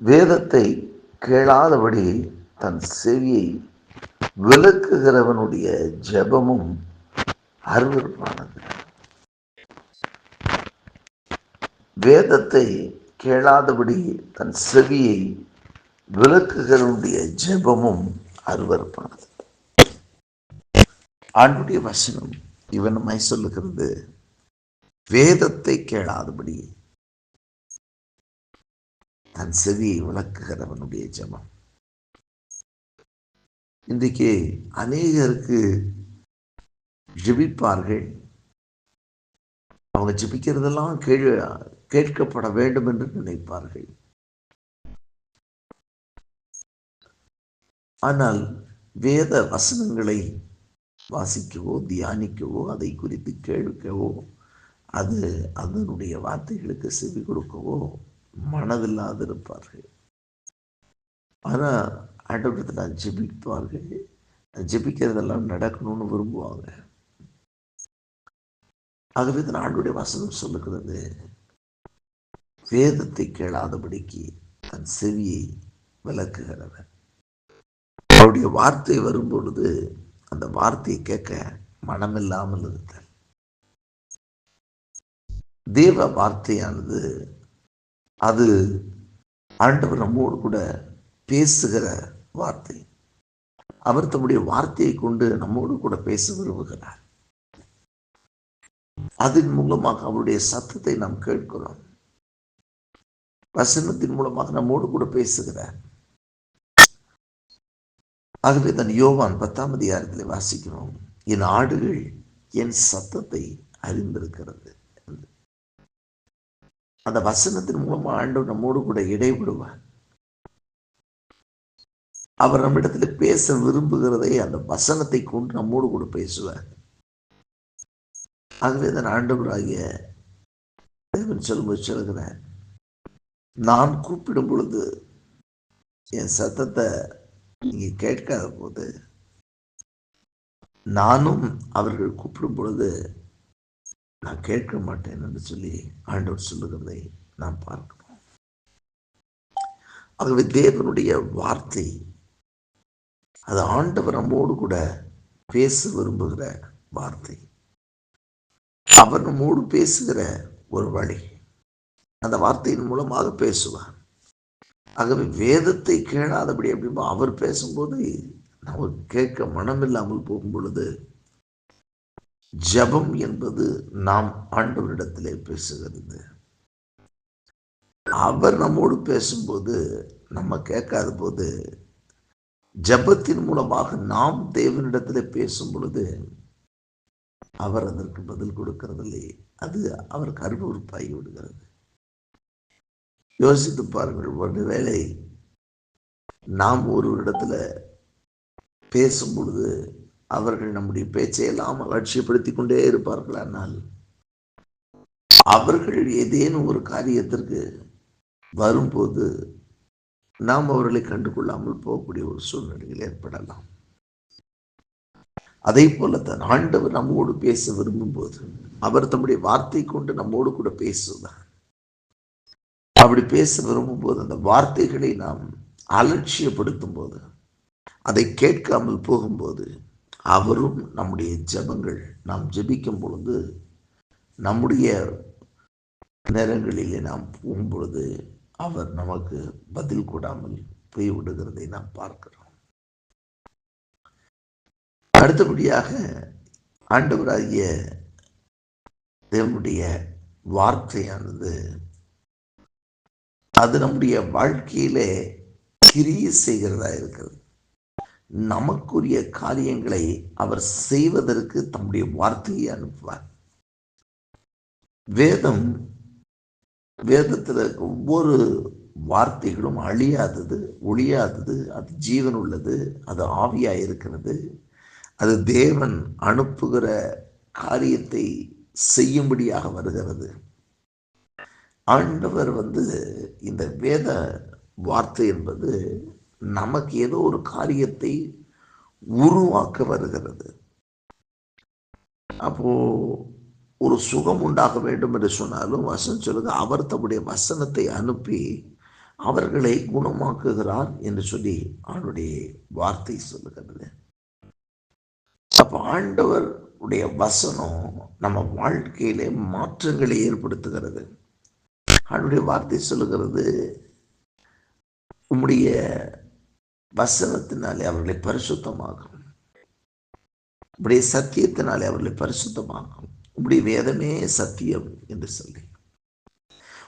வேதத்தை கேளாதபடி தன் செவியை விளக்குகிறவனுடைய ஜெபமும் அருவருப்பானது. வேதத்தை கேளாதபடி தன் செவியை விளக்குகிறவனுடைய ஜெபமும் அருவருப்பானது. ஆண்டுடைய வசனம் இவனமாய் சொல்லுகிறது வேதத்தை கேளாதபடி தன் செவியை விளக்குகிறவனுடைய ஜபம். இன்றைக்கு அநேகருக்கு ஜெபிப்பார்கள். அவங்க ஜெபிக்கிறதெல்லாம் கேள் கேட்கப்பட வேண்டும் என்று நினைப்பார்கள். ஆனால் வேத வசனங்களை வாசிக்கவோ தியானிக்கவோ அதை குறித்து கேட்கவோ அது அதனுடைய வார்த்தைகளுக்கு செவி கொடுக்கவோ மனதில்லாது இருப்பார்கள் ஆனால் ஆண்டவரத்தில் ஜெபிப்பார்கள். ஜெபிக்கிறதெல்லாம் நடக்கணும்னு விரும்புவாங்க. ஆகவே தான் ஆண்டுடைய வசனம் சொல்லுகிறது வேதத்தை கேளாதபடிக்கு தன் செவியை விளக்குகிறவன் அவருடைய வார்த்தை வரும்பொழுது அந்த வார்த்தையை கேட்க மனமில்லாமல் இருத்தல். தேவ வார்த்தையானது அது ஆண்டவர் நம்மோடு கூட பேசுகிற வார்த்தை. அவர் தம்முடைய வார்த்தையை கொண்டு நம்மோடு கூட பேச விரும்புகிறார். அதன் மூலமாக அவருடைய சத்தத்தை நாம் கேட்கிறோம். வசனத்தின் மூலமாக நம்மோடு கூட பேசுகிறார். ஆகவே தன் யோவான் பத்தாம் அதிகாரத்தில் வாசிக்கிறோம் என் ஆடுகள் என் சத்தத்தை அறிந்திருக்கிறது. அந்த வசனத்தின் மூலமா ஆண்டவர் நம்மோடு கூட இடைவிடுவார் அவர் நம்மிடத்துல பேச விரும்புகிறதை அந்த வசனத்தை கொண்டு நம்மோடு கூட பேசுவார். ஆகவே தான் ஆண்டவராகிய தேவன் சொல்லும்போது சொல்கிறார் நான் கூப்பிடும் பொழுது என் சத்தத்தை நீங்க கேட்காத போது நானும் அவர்கள் கூப்பிடும் பொழுது நான் கேட்க மாட்டேன் என்று சொல்லி ஆண்டவர் சொல்லுகிறதை நாம் பார்க்கிறோம். ஆகவே தேவனுடைய வார்த்தை அது ஆண்டவர் நம்மோடு கூட பேச விரும்புகிற வார்த்தை. அவர் நம்மோடு பேசுகிற ஒரு வழி. அந்த வார்த்தையின் மூலமாக பேசுவார். ஆகவே வேதத்தை கேளாதபடி அப்படிமா அவர் பேசும்போது நமக்கு கேட்க மனமில்லாமல் போகும் பொழுது ஜபம் என்பது நாம் ஆண்டவரிடத்திலே பேசுகிறது. அவர் நம்மோடு பேசும்போது நம்ம கேட்காத போது ஜபத்தின் மூலமாக நாம் தேவனிடத்திலே பேசும் பொழுது அவர் அதற்கு பதில் கொடுக்கிறதில்லை. அது அவருக்கு அருவறுப்பாகி விடுகிறது. யோசித்து பாருங்கள் ஒருவேளை நாம் ஒரு இடத்துல பேசும் பொழுது அவர்கள் நம்முடைய பேச்சையெல்லாம் அலட்சியப்படுத்தி கொண்டே இருப்பார்கள் ஆனால் அவர்கள் ஏதேனும் ஒரு காரியத்திற்கு வரும்போது நாம் அவர்களை கண்டுகொள்ளாமல் போகக்கூடிய ஒரு சூழ்நிலையில் ஏற்படலாம். அதே போல தான் ஆண்டவர் நம்மோடு பேச விரும்பும் போது அவர் தம்முடைய வார்த்தை கொண்டு நம்மோடு கூட பேசுவார். அப்படி பேச விரும்பும் போது அந்த வார்த்தைகளை நாம் அலட்சியப்படுத்தும் போது அதை கேட்காமல் போகும்போது அவரும் நம்முடைய ஜபங்கள். நாம் ஜபிக்கும் பொழுது நம்முடைய நேரங்களிலே நாம் போகும் பொழுது அவர் நமக்கு பதில் கூடாமல் போய் விடுகிறதை நாம் பார்க்கிறோம். அடுத்தபடியாக ஆண்டவராகிய தேவனுடைய வார்த்தையானது அது நம்முடைய வாழ்க்கையிலே கிரிய செய்கிறதா இருக்கிறது. நமக்குரிய காரியங்களை அவர் செய்வதற்கு தம்முடைய வார்த்தையை அனுப்புவார். வேதம் வேதத்தில் ஒவ்வொரு வார்த்தைகளும் அழியாதது ஒழியாதது அது ஜீவன் உள்ளது அது ஆவியாக இருக்கிறது அது தேவன் அனுப்புகிற காரியத்தை செய்யும்படியாக வருகிறது. ஆண்டவர் வந்து இந்த வேத வார்த்தை என்பது நமக்கு ஏதோ ஒரு காரியத்தை உருவாக்க வருகிறது. அப்போ ஒரு சுகம் உண்டாக வேண்டும் என்று சொன்னாலும் வசனம் சொல்லுங்க அவர் தம்முடைய வசனத்தை அனுப்பி அவர்களை குணமாக்குகிறார் என்று சொல்லி அவனுடைய வார்த்தை சொல்லுகிறது. அப்ப ஆண்டவர் உடைய வசனம் நம்ம வாழ்க்கையிலே மாற்றங்களை ஏற்படுத்துகிறது. அவனுடைய வார்த்தை சொல்லுகிறது உம்முடைய வசனத்தினாலே அவர்களை பரிசுத்தமாகும் உடைய சத்தியத்தினாலே அவர்களை பரிசுத்தமாகும் உடைய வேதமே சத்தியம் என்று சொல்லி.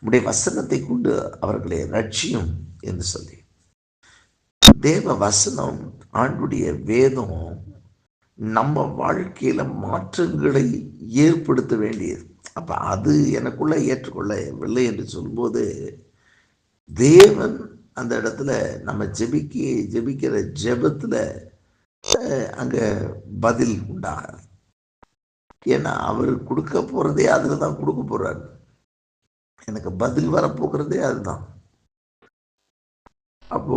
உடைய வசனத்தை கொண்டு அவர்களை ரட்சியும் என்று சொல்லி. தேவ வசனம் ஆண்டுடைய வேதம் நம்ம வாழ்க்கையில மாற்றங்களை ஏற்படுத்த வேண்டியது. அப்ப அது எனக்குள்ள ஏற்றுக்கொள்ளவில்லை என்று சொல்லும்போது தேவன் அந்த இடத்துல நம்ம ஜெபிக்க ஜெபிக்கிற ஜெபத்தில் அங்கே பதில் உண்டாகாது. ஏன்னா அவர் கொடுக்க போகிறதே அதில் தான் கொடுக்க போகிறாரு எனக்கு பதில் வரப்போகிறதே அதுதான். அப்போ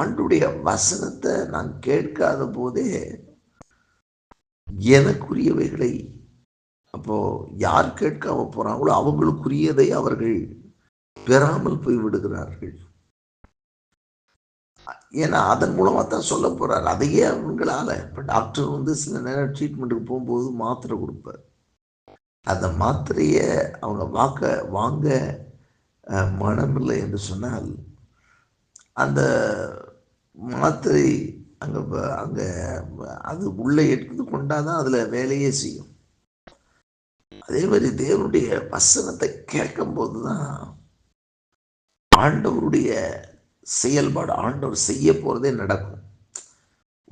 ஆண்டுடைய வசனத்தை நான் கேட்காத போதே எனக்குரியவைகளை அப்போ யார் கேட்காம போறாங்களோ அவங்களுக்குரியதை அவர்கள் பெறாமல் போய் விடுகிறார்கள். ஏன்னா அதன் மூலமாக தான் சொல்ல போகிறார் அதையே அவங்களால. இப்போ டாக்டர் வந்து சில நேரம் ட்ரீட்மெண்ட்டுக்கு போகும்போது மாத்திரை கொடுப்பார். அந்த மாத்திரையை அவங்க வாக்க வாங்க மனமில்லை என்று சொன்னால் அந்த மாத்திரை அங்கே அங்கே அது உள்ளே எடுத்து கொண்டாதான் அதில் வேலையே செய்யும். அதே மாதிரி தேவனுடைய வசனத்தை கேட்கும்போது தான் ஆண்டவருடைய செயல்பாடு ஆண்டவர் செய்ய போகிறதே நடக்கும்.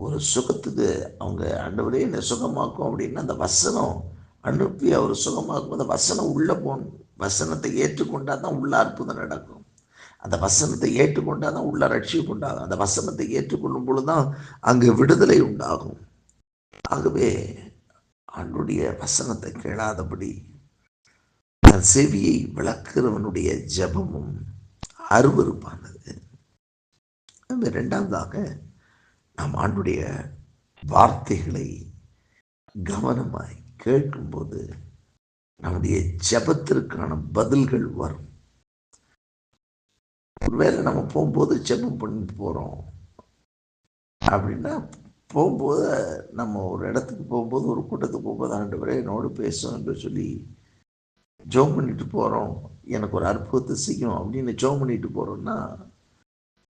ஒரு சுகத்துக்கு அவங்க ஆண்டவரே என்னை சுகமாக்கும் அப்படின்னா அந்த வசனம் அனுப்பி அவர் சுகமாக்கும் அந்த வசனம் உள்ளே போகணும் வசனத்தை ஏற்றுக்கொண்டா தான் உள்ள அற்புதம் நடக்கும். அந்த வசனத்தை ஏற்றுக்கொண்டா தான் உள்ள ரட்சிப்பு உண்டாகும். அந்த வசனத்தை ஏற்றுக்கொள்ளும் பொழுதுதான் அங்கே விடுதலை உண்டாகும். ஆகவே அவனுடைய வசனத்தை கேளாதபடி தன் செவியை விளக்குறவனுடைய ஜபமும் அருவறுப்பானது ரெண்டாவதாக நாம் ஆண்டுடைய வார்த்தைகளை கவனமாய் கேட்கும்போது நம்முடைய ஜபத்திற்கான பதில்கள் வரும். ஒருவேளை நம்ம போகும்போது ஜபம் பண்ணிட்டு போகிறோம் அப்படின்னா போகும்போது நம்ம ஒரு இடத்துக்கு போகும்போது ஒரு கூட்டத்துக்கு போகும்போது ஆண்டவரே என்னோடு பேசும் என்று சொல்லி ஜோம் பண்ணிட்டு போகிறோம் எனக்கு ஒரு அற்புதத்தை செய்யும் அப்படின்னு ஜோம் பண்ணிட்டு போகிறோம்னா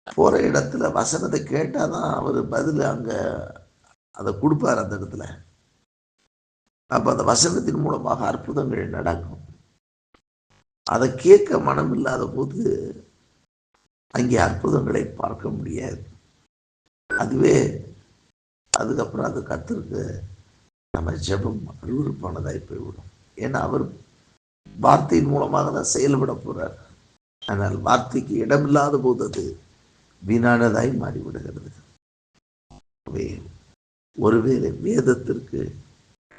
போகிற இடத்துல வசனத்தை கேட்டால் தான் அவர் பதில் அங்கே அதை கொடுப்பார் அந்த இடத்துல. அப்போ அந்த வசனத்தின் மூலமாக அற்புதங்கள் நடக்கும். அதை கேட்க மனம் இல்லாத போது அங்கே அற்புதங்களை பார்க்க முடியாது. அதுவே அதுக்கப்புறம் அது கத்திருக்கு நம்ம ஜபம் அருவறுப்பானதாய் போய்விடும். ஏன்னா அவர் வார்த்தையின் மூலமாக தான் செயல்பட போறார். ஆனால் வார்த்தைக்கு இடமில்லாத போது அது வீணானதாய் மாறிவிடுகிறது. ஒருவேளை வேதத்திற்கு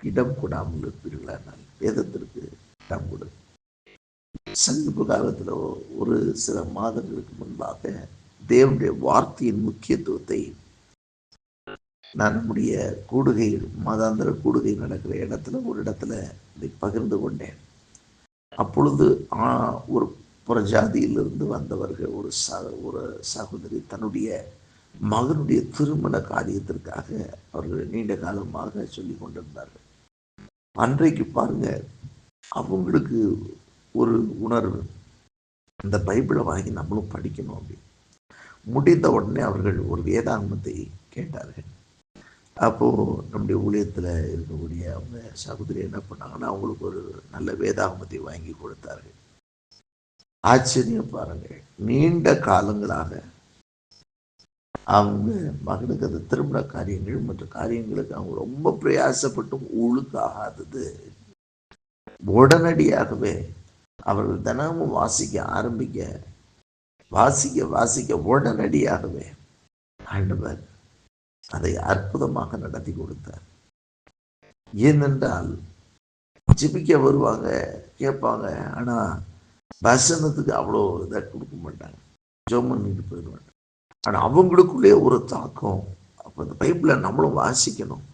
இடம் கொடாமல் இருப்பீர்களானால் வேதத்திற்கு இடம் கொடு. சந்திப்பு காலத்தில் ஒரு சில மாதங்களுக்கு முன்பாக தேவனுடைய வார்த்தையின் முக்கியத்துவத்தை நான் நம்முடைய கூடுகையில் மாதாந்திர கூடுகை நடக்கிற இடத்துல ஒரு இடத்துல இதை பகிர்ந்து கொண்டேன். அப்பொழுது ஒரு புறஜாதியிலிருந்து வந்தவர்கள் ஒரு ச ஒரு சகோதரி தன்னுடைய மகனுடைய திருமண காரியத்திற்காக அவர்கள் நீண்ட காலமாக சொல்லி கொண்டிருந்தார்கள். அன்றைக்கு பாருங்க அவங்களுக்கு ஒரு உணர்வு. அந்த பைபிளை வாங்கி நம்மளும் படிக்கணும் அப்படின்னு முடிந்த உடனே அவர்கள் ஒரு வேதாங்கமத்தை கேட்டார்கள். அப்போது நம்முடைய ஊழியத்தில் இருக்கக்கூடிய அவங்க சகோதரி என்ன பண்ணாங்கன்னா அவங்களுக்கு ஒரு நல்ல வேதாகமத்தை வாங்கி கொடுத்தார்கள். ஆச்சரியம் பாருங்கள் நீண்ட காலங்களாக அவங்க மகனுக்கு அந்த திருமண காரியங்கள் மற்ற காரியங்களுக்கு அவங்க ரொம்ப பிரயாசப்பட்டும் ஊழுக்காகாதது உடனடியாகவே அவர்கள் தினமும் வாசிக்க ஆரம்பிக்க வாசிக்க வாசிக்க உடனடியாகவே ஆண்டவர் அதை அற்புதமாக நடத்தி கொடுத்தார். ஏனென்றால் ஜிபிக்க வருவாங்க கேட்பாங்க ஆனால் வசனத்துக்கு அவ்வளோ இதாக கொடுக்க மாட்டாங்க. ஜோம் பண்ணிட்டு போயிடுவாங்க ஆனால் அவங்களுக்குள்ளே ஒரு தாக்கம். அப்போ இந்த பைபிளை நம்மளும் வாசிக்கணும்.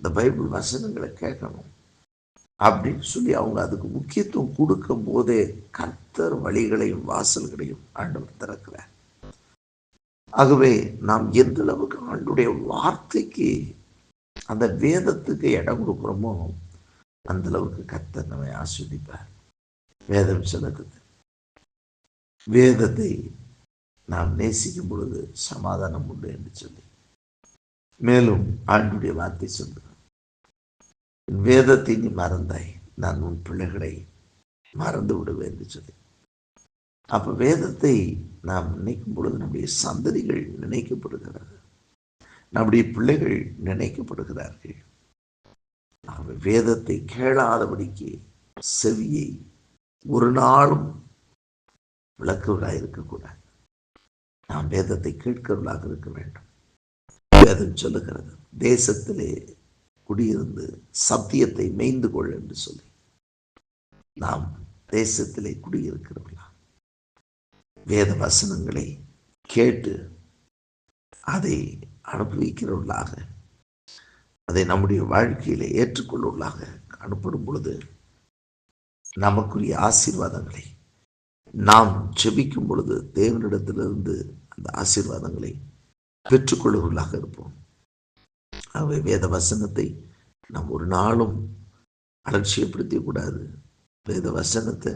இந்த பைபிள் வசனங்களை கேட்கணும். அப்படின்னு சொல்லி அவங்க அதுக்கு முக்கியத்துவம் கொடுக்கும் போதே கர்த்தர் வழிகளையும் வாசல்களையும் ஆண்டவர் திறக்கிறார். ஆகவே நாம் எந்த அளவுக்கு ஆண்டுடைய வார்த்தைக்கு அந்த வேதத்துக்கு இடம் கொடுக்குறோமோ அந்த அளவுக்கு கர்த்தர் நம்மை ஆஸ்வதிப்பார். வேதம் சொல்லுகிறது வேதத்தை நாம் நேசிக்கும் பொழுது சமாதானம் உண்டு என்று சொல்லி. மேலும் ஆண்டுடைய வார்த்தை சொல்லுகிறோம் வேதத்தை நீ மறந்தாய் நான் உன் பிள்ளைகளை மறந்து விடுவேன் என்று சொல்லி. அப்ப வேதத்தை நாம் நினைக்கும் பொழுது நம்முடைய சந்ததிகள் நினைக்கப்படுகிறது நம்முடைய பிள்ளைகள் நினைக்கப்படுகிறார்கள். ஆகவே வேதத்தை கேளாதபடிக்கு செவியை ஒரு நாளும் விளக்குகளாக இருக்கக்கூடாது. நாம் வேதத்தை கேட்கிறவர்களாக இருக்க வேண்டும். வேதம் சொல்லுகிறது தேசத்திலே குடியிருந்து சத்தியத்தை மேய்ந்து கொள் என்று சொல்லி. நாம் தேசத்திலே குடியிருக்கிறவர்களா வேத வசனங்களை கேட்டு அதை அனுபவிக்கிறவர்களாக அதை நம்முடைய வாழ்க்கையில ஏற்றுக்கொள்வர்களாக அனுப்படும் பொழுது நமக்குரிய ஆசீர்வாதங்களை நாம் செபிக்கும் பொழுது தேவனிடத்திலிருந்து அந்த ஆசீர்வாதங்களை பெற்றுக்கொள்வர்களாக இருப்போம். அவை வேத வசனத்தை நாம் ஒரு நாளும் அலட்சியப்படுத்தக்கூடாது வேத வசனத்தை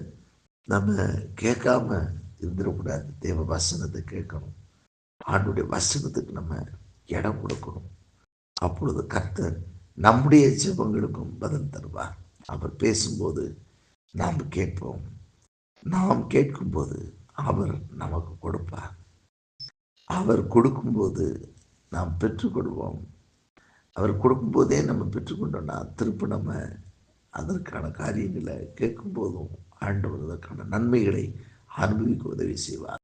நம்ம கேட்காம இருந்துடக்கூடாது. தேவ வசனத்தை கேட்கணும். ஆண்டுடைய வசனத்துக்கு நம்ம இடம் கொடுக்கணும். அப்பொழுது கர்த்தர் நம்முடைய ஜெபங்களுக்கும் பதில் தருவார். அவர் பேசும்போது நாம் கேட்போம். நாம் கேட்கும்போது அவர் நமக்கு கொடுப்பார். அவர் கொடுக்கும்போது நாம் பெற்றுக்கொள்வோம். அவர் கொடுக்கும்போதே நம்ம பெற்றுக்கொண்டோம்னா திரும்ப நம்ம அதற்கான காரியங்களை கேட்கும்போதும் ஆண்டவர் அதற்கான நன்மைகளை அனுபவிக்க உதவி செய்வார்.